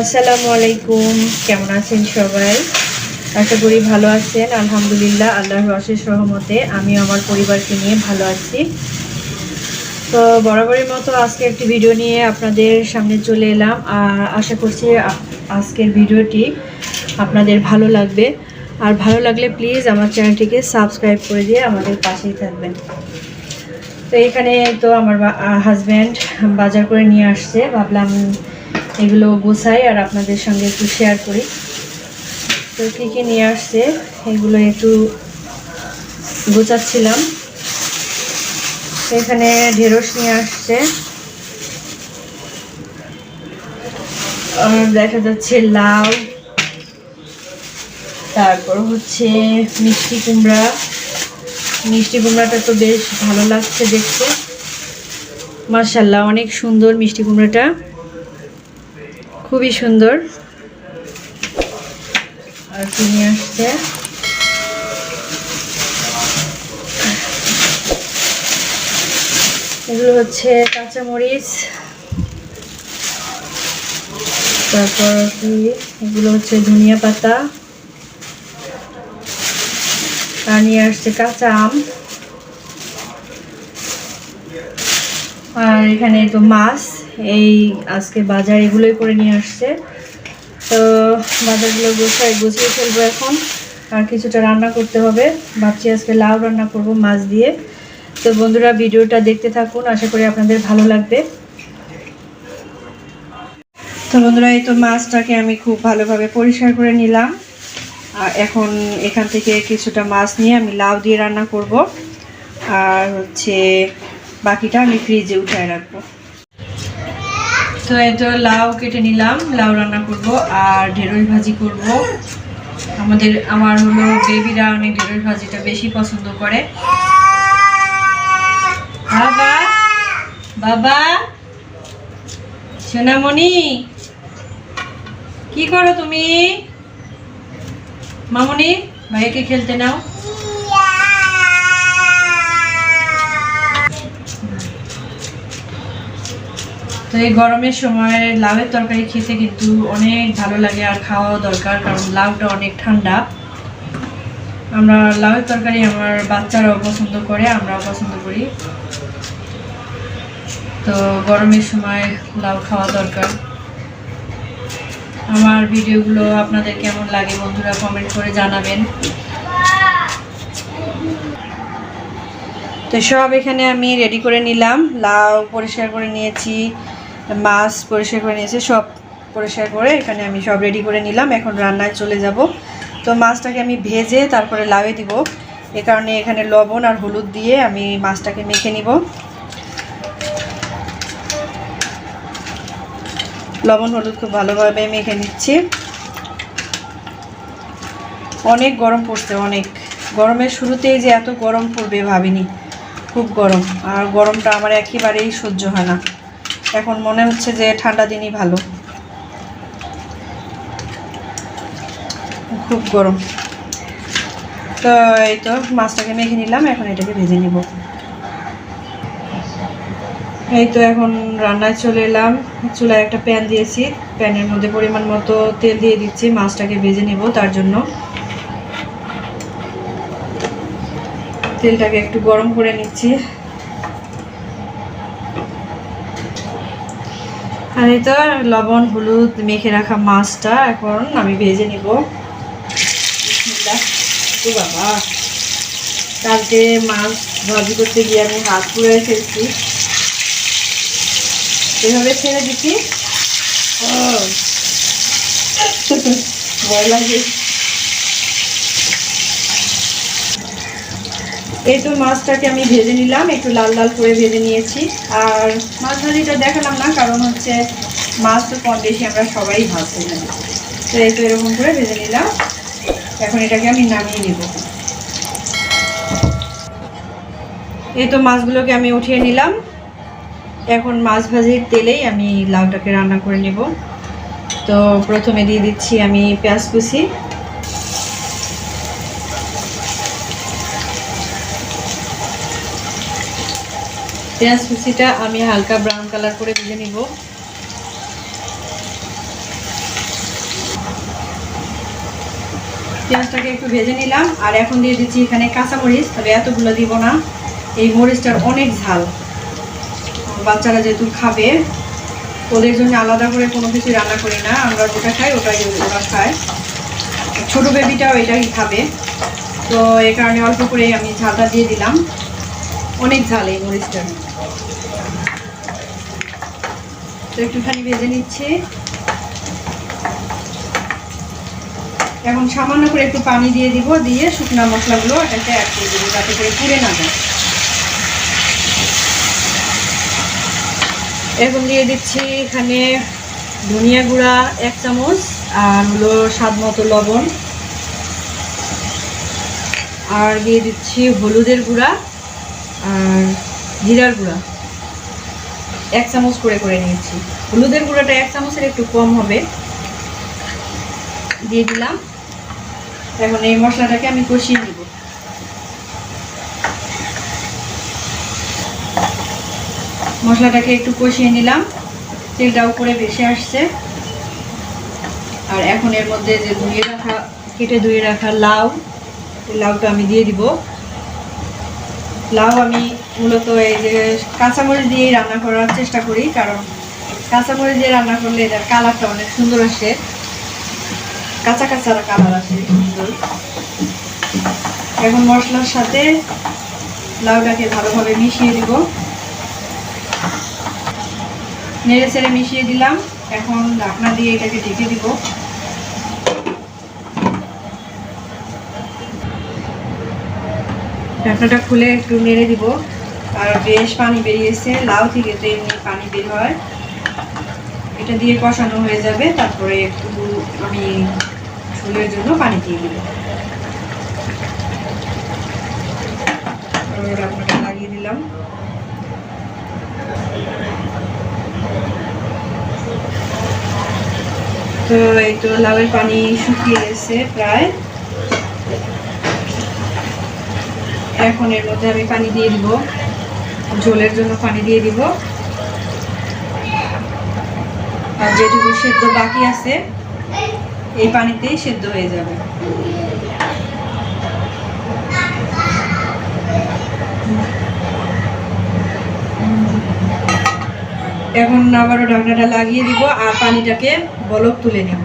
আসসালামু আলাইকুম। কেমন আছেন সবাই? আশা করি ভালো আছেন। আলহামদুলিল্লাহ, আল্লাহর অশেষ রহমতে আমি আমার পরিবারকে নিয়ে ভালো আছি। তো বরাবরের মতো আজকে একটি ভিডিও নিয়ে আপনাদের সামনে চলে এলাম। আর আশা করছি আজকের ভিডিওটি আপনাদের ভালো লাগবে। আর ভালো লাগলে প্লিজ আমার চ্যানেলটিকে সাবস্ক্রাইব করে দিয়ে আমাদের পাশেই থাকবেন। তো এখানে তো আমার হাজব্যান্ড বাজার করে নিয়ে আসছে। ভাবলাম এগুলো গোছাই আর আপনাদের সঙ্গে একটু শেয়ার করি। তো কী কী নিয়ে আসছে, এগুলো একটু গোছাচ্ছিলাম। এখানে ঢেঁড়স নিয়ে আসছে। দেখা যাচ্ছে লাউ। তারপর হচ্ছে মিষ্টি কুমড়া। মিষ্টি কুমড়াটা তো বেশ ভালো লাগছে দেখতে। মার্শাল্লাহ অনেক সুন্দর মিষ্টি কুমড়াটা। খুবই সুন্দর। আর কি নিয়ে আসছে। এগুলো হচ্ছে কাঁচামরিচ। তারপর এগুলো হচ্ছে ধনিয়া পাতা। আর নিয়ে আসছে কাঁচা আম। আর এখানে তো মাছ। এই আজকে বাজার এগুলোই করে নিয়ে আসছে। তো বাজারগুলো গোছাই গুছিয়ে ফেলব এখন। আর কিছুটা রান্না করতে হবে। ভাবছি আজকে লাউ রান্না করব, মাছ দিয়ে। তো বন্ধুরা, ভিডিওটা দেখতে থাকুন। আশা করি আপনাদের ভালো লাগবে। তো বন্ধুরা, এই তো মাছটাকে আমি খুব ভালোভাবে পরিষ্কার করে নিলাম। আর এখন এখান থেকে কিছুটা মাছ নিয়ে আমি লাউ দিয়ে রান্না করব। আর হচ্ছে বাকিটা আমি ফ্রিজে উঠায় রাখব। তো এই তো লাউ কেটে নিলাম। লাউ রান্না করব আর ঢেঁড়স ভাজি করব। আমাদের, আমার হলো বেবিরা অনেক ঢেঁড়স ভাজিটা বেশি পছন্দ করে। বাবা বাবা, সোনামণি, কি করো তুমি? মামনি, ভাইকে খেলতে নাও। তো এই গরমের সময় লাউয়ের তরকারি খেতে কিন্তু অনেক ভালো লাগে আর খাওয়াও দরকার, কারণ লাউটা অনেক ঠান্ডা। আমরা লাউয়ের তরকারি আমার বাচ্চারাও পছন্দ করে, আমরাও পছন্দ করি। তো গরমের সময় লাউ খাওয়া দরকার। আমার ভিডিওগুলো আপনাদের কেমন লাগে বন্ধুরা কমেন্ট করে জানাবেন। তো সব এখানে আমি রেডি করে নিলাম, লাউ পরিষ্কার করে নিয়েছি। মাছ পরিষ্কার করে নিয়েছি, সব পরিষ্কার করে এখানে আমি সব রেডি করে নিলাম। এখন রান্নায় চলে যাব। তো মাছটাকে আমি ভেজে তারপরে লাউয়ে দিব। এ কারণে এখানে লবণ আর হলুদ দিয়ে আমি মাছটাকে মেখে নিব। লবণ হলুদ খুব ভালোভাবে মেখে নিচ্ছি। অনেক গরম পড়ছে, অনেক। গরমের শুরুতেই যে এত গরম পড়বে ভাবিনি। খুব গরম। আর গরমটা আমার একেবারেই সহ্য হয় না। এখন মনে হচ্ছে যে ঠান্ডা দিনই ভালো। খুব গরম। তো এই তো মাছটাকে মেখে নিলাম, এখন এটাকে ভেজে নিব। এই তো এখন রান্নায় চলে এলাম। চুলায় একটা প্যান দিয়েছি। প্যানের মধ্যে পরিমাণ মতো তেল দিয়ে দিচ্ছি, মাছটাকে ভেজে নেব তার জন্য। তেলটাকে একটু গরম করে নিচ্ছি। আর তো লবণ, হলুদ মেখে রাখা মাছটা এখন আমি ভেজে নিব। বাবা। কালকে মাছ ভাজি করতে গিয়ে আমি হাত পুড়ে ফেলছি। এভাবে ছেড়ে দিচ্ছি? ও। ভয় লাগে। এই তো মাছটাকে আমি ভেজে নিলাম, একটু লাল লাল করে ভেজে নিয়েছি। আর মাছ ভাজিটা দেখালাম না, কারণ হচ্ছে মাছ তো কম বেশি, আমরা সবাই ভাজতে জানি তো এই তো এরকম করে ভেজে নিলাম। এখন এটাকে আমি নামিয়ে নেব। এই তো মাছগুলোকে আমি উঠিয়ে নিলাম। এখন মাছ ভাজির তেলেই আমি লাউটাকে রান্না করে নেব। তো প্রথমে দিয়ে দিচ্ছি আমি পেঁয়াজ কুচি। পেঁয়াজ কুচিটা আমি হালকা ব্রাউন কালার করে ভেজে নিব। পেঁয়াজটাকে একটু ভেজে নিলাম, আর এখন দিয়ে দিচ্ছি এখানে কাঁচামরিচ, তবে এতগুলো দিব না। এই মরিচটার অনেক ঝাল। বাচ্চারা যেহেতু খাবে, ওদের জন্য আলাদা করে কোনো কিছু রান্না করি না। আমরা যেটা খাই, ওটাই ওরা খায়। ছোটো বেবিটাও এটাই খাবে। তো এ কারণে অল্প করে আমি ঝালটা দিয়ে দিলাম। অনেক ঝাল এই মরিচটার। তো একটুখানি ভেজে নিচ্ছি। এখন সামান্য করে একটু পানি দিয়ে দিব, দিয়ে শুকনো মশলাগুলো এটাতে অ্যাড করে দেবো যাতে করে পুড়ে না যায়। এখন দিয়ে দিচ্ছি এখানে ধনিয়া গুঁড়া এক চামচ আর হলো স্বাদ মতো লবণ। আর দিয়ে দিচ্ছি হলুদের গুঁড়া আর জিরার গুঁড়া। এক চামচ করে করে নিয়েছি। হলুদের গুঁড়োটা এক চামচের একটু কম হবে। দিয়ে দিলাম। এখন এই মশলাটাকে আমি কষিয়ে নিব। মশলাটাকে একটু কষিয়ে নিলাম। তেলটা উপরে ভেসে আসছে। আর এখন এর মধ্যে যে ধুয়ে রাখা, কেটে ধুয়ে রাখা লাউ লাউটা আমি দিয়ে দিব। লাউ আমি মূলত এই যে কাঁচামরিচ দিয়েই রান্না করার চেষ্টা করি, কারণ কাঁচামরিচ দিয়ে রান্না করলে এটার কালারটা অনেক সুন্দর আসে। কাঁচা কাঁচা কালার আসে সুন্দর। এখন মশলার সাথে লাউটাকে ভালোভাবে মিশিয়ে দিব। নেড়ে ছেড়ে মিশিয়ে দিলাম। এখন ঢাকনা দিয়ে এটাকে ঢেকে দিব। ঢাকনাটা খুলে একটু নেড়ে দিব। আর বেশ পানি বেরিয়েছে, লাউ থেকে তো এমনি পানি বের হয়। এটা দিয়ে কষানো হয়ে যাবে, তারপরে একটু আমি ঝোলের জন্য পানি দিয়ে দিব। লাগিয়ে দিলাম। তো এই তো লাউয়ের পানি শুকিয়ে গেছে প্রায়। এখন এর মধ্যে আমি পানি দিয়ে দিব। ঝোলের জন্য পানি দিয়ে দিব। আর যেটুকু সেদ্ধ বাকি আছে, এই পানিতেই সেদ্ধ হয়ে যাবে। এখন আবারও ঢাকনাটা লাগিয়ে দিব আর পানিটাকে বলক তুলে নেব।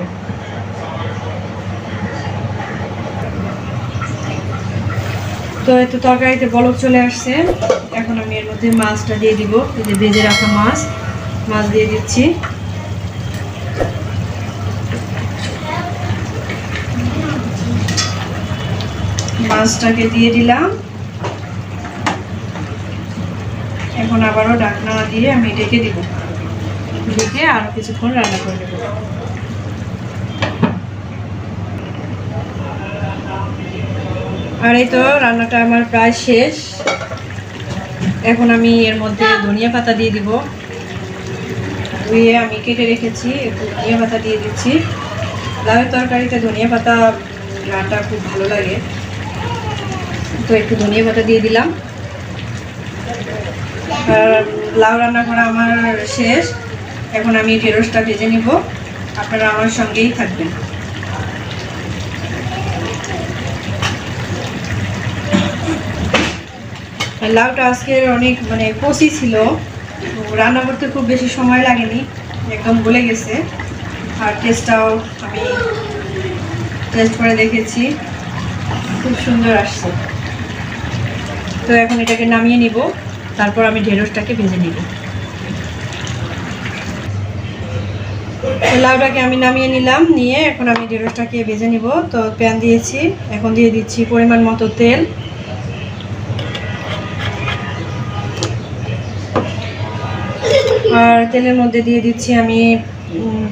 তো এই তো তরকারিতে বলক চলে আসছে। এখন আমি এর মধ্যে মাছটা দিয়ে দিব। এই যে ভেজে রাখা মাছ মাছ দিয়ে দিচ্ছি। মাছটাকে দিয়ে দিলাম। এখন আবারও ডাকনা দিয়ে আমি ঢেকে দিব। ঢেকে আরও কিছুক্ষণ রান্না করে নেব। আর এই তো রান্নাটা আমার প্রায় শেষ। এখন আমি এর মধ্যে ধনিয়া পাতা দিয়ে দিব। ধুয়ে আমি কেটে রেখেছি, একটু ধনিয়া পাতা দিয়ে দিচ্ছি। লাউয়ের তরকারিতে ধনিয়া পাতা রান্নাটা খুব ভালো লাগে। তো একটু ধনিয়া পাতা দিয়ে দিলাম। আর লাউ রান্না করা আমার শেষ। এখন আমি ঢেঁড়সটা ভেজে নিব। আপনারা আমার সঙ্গেই থাকবেন। লাউটা আজকে অনেক মানে কষি ছিল। রান্না করতে খুব বেশি সময় লাগেনি, একদম গলে গেছে। আর টেস্টটাও আমি টেস্ট করে দেখেছি। খুব সুন্দর আসছে। তো এখন এটাকে নামিয়ে নিব, তারপর আমি ঢেঁড়সটাকে ভেজে নিব। লাউটাকে আমি নামিয়ে নিলাম, নিয়ে এখন আমি ঢেঁড়সটাকে ভেজে নিব। তো প্যান দিয়েছি, এখন দিয়ে দিচ্ছি পরিমাণ মতো তেল। আর তেলের মধ্যে দিয়ে দিচ্ছি আমি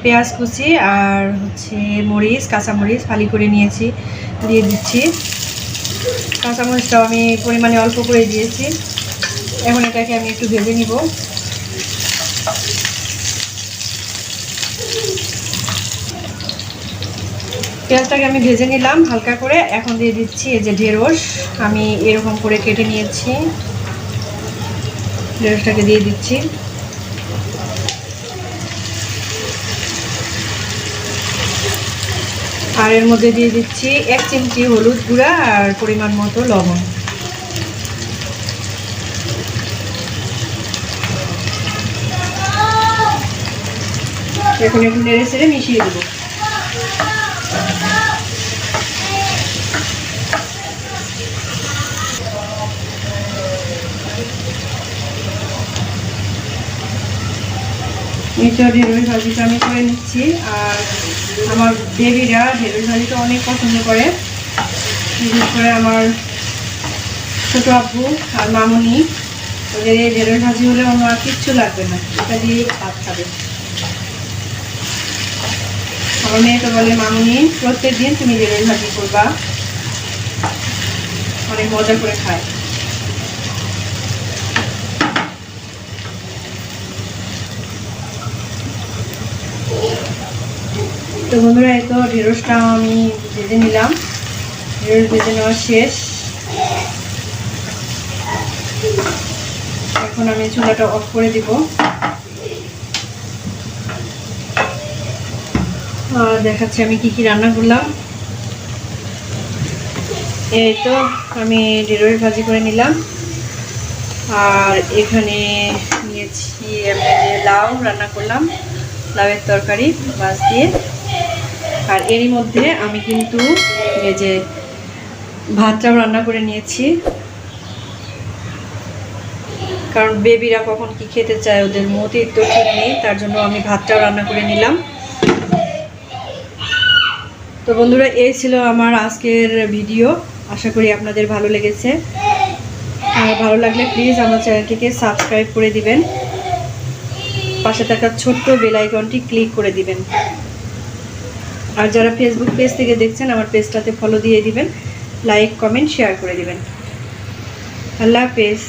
পেঁয়াজ কুচি আর হচ্ছে মরিচ, কাঁচামরিচ ফালি করে নিয়েছি, দিয়ে দিচ্ছি। কাঁচামরিচটাও আমি পরিমাণে অল্প করে দিয়েছি। এখন এটাকে আমি একটু ভেজে নিব। পেঁয়াজটাকে আমি ভেজে নিলাম হালকা করে। এখন দিয়ে দিচ্ছি এই যে ঢেঁড়স। আমি এরকম করে কেটে নিয়েছি। ঢেঁড়সটাকে দিয়ে দিচ্ছি। আর মধ্যে দিয়ে দিচ্ছি এক চিমটি হলুদ গুঁড়া আর পরিমাণ মতো লবণ। এখন একটু নেড়ে ছেড়ে মিশিয়ে দেবো। নিচে ঢেঁড়ুই ভাজিটা আমি করে নিচ্ছি, আর আমার বেবিরা ঢেঁড়ুই ভাজিটা অনেক পছন্দ করে। বিশেষ করে আমার ছোটো আপু আর মামুনি। ওদের এই ঢেঁড়ুই ভাজি হলে আর কিচ্ছু লাগবে না, এটা দিয়ে ভাত খাবে। আমার মেয়ে তো বলে, মামুনি প্রত্যেক দিন তুমি ঢেঁড়ুই ভাজি করবা। অনেক মজা করে খায়। তো বন্ধুরা, এই তো ঢেঁড়সটা আমি ভেজে নিলাম। ঢেঁড়স ভেজে নেওয়া শেষ। এখন আমি চুলাটা অফ করে দিব। দেখাচ্ছি আমি কি কি রান্না করলাম। এই তো আমি ঢেঁড়স ভাজি করে নিলাম। আর এখানে নিয়েছি আমি লাউ রান্না করলাম, লাউয়ের তরকারি, মাছ দিয়ে। আর এরই মধ্যে আমি কিন্তু এই যে ভাতটাও রান্না করে নিয়েছি। কারণ বেবিরা কখন কি খেতে চায় ওদের মতির তো ঠিক নেই, তার জন্য আমি ভাতটাও রান্না করে নিলাম। তো বন্ধুরা, এই ছিল আমার আজকের ভিডিও আশা করি আপনাদের ভালো লেগেছে। আর ভালো লাগলে প্লিজ আমার চ্যানেলটিকে সাবস্ক্রাইব করে দিবেন। পাশে থাকা ছোট্ট বেল আইকনটি ক্লিক করে দিবেন। আর যারা ফেসবুক পেজ থেকে দেখছেন, আমার পেজটাতে ফলো দিয়ে দিবেন লাইক কমেন্ট শেয়ার করে দিবেন। আল্লাহ হাফেজ।